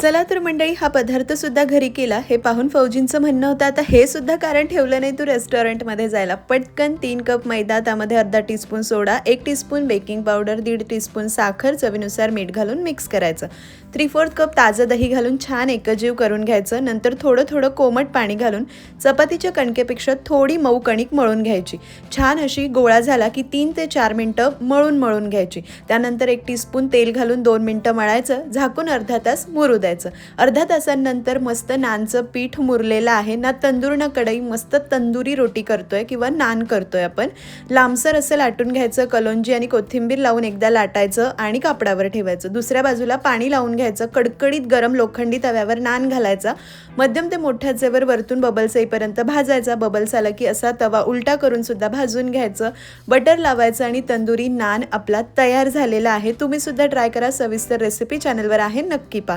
चला तर मंडळी हा पदार्थ सुद्धा घरी केला. हे पाहून फौजींचं म्हणणं होतं आता हे सुद्धा कारण ठेवलं नाही तू रेस्टॉरंटमध्ये जायला. पटकन तीन कप मैदा त्यामध्ये अर्धा टीस्पून सोडा एक टीस्पून बेकिंग पावडर दीड टीस्पून साखर चवीनुसार मीठ घालून मिक्स करायचं. थ्री फोर्थ कप ताजं दही घालून छान एकजीव करून घ्यायचं. नंतर थोडं थोडं कोमट पाणी घालून चपातीच्या कणकेपेक्षा थोडी मऊ कणिक मळून घ्यायची. छान अशी गोळा झाला की तीन ते चार मिनटं मळून मळून घ्यायची. त्यानंतर एक टीस्पून तेल घालून दोन मिनटं मळायचं. झाकून अर्धा तास मुरू द्यायचं. जायचं. अर्ध्या तासानंतर मस्त नानचं पीठ मुरलेलं आहे. ना तंदूर ना कढई मस्त तंदुरी रोटी करतोय किंवा नान करतोय आपण. लांबसर असं लाटून घ्यायचं कलोंजी आणि कोथिंबीर लावून एकदा लाटायचं आणि कापडावर ठेवायचं. दुसऱ्या बाजूला पाणी लावून घ्यायचं कडकडीत गरम लोखंडी तव्यावर नान घालायचा. मध्यम ते मोठ्या जेवर वरतून बबल्स येईपर्यंत भाजायचा. बबल्स आला की असा तवा उलटा करून सुद्धा भाजून घ्यायचं. बटर लावायचं आणि तंदुरी नान आपला तयार झालेला आहे. तुम्ही सुद्धा ट्राय करा. सविस्तर रेसिपी चॅनलवर आहे. नक्की पहा.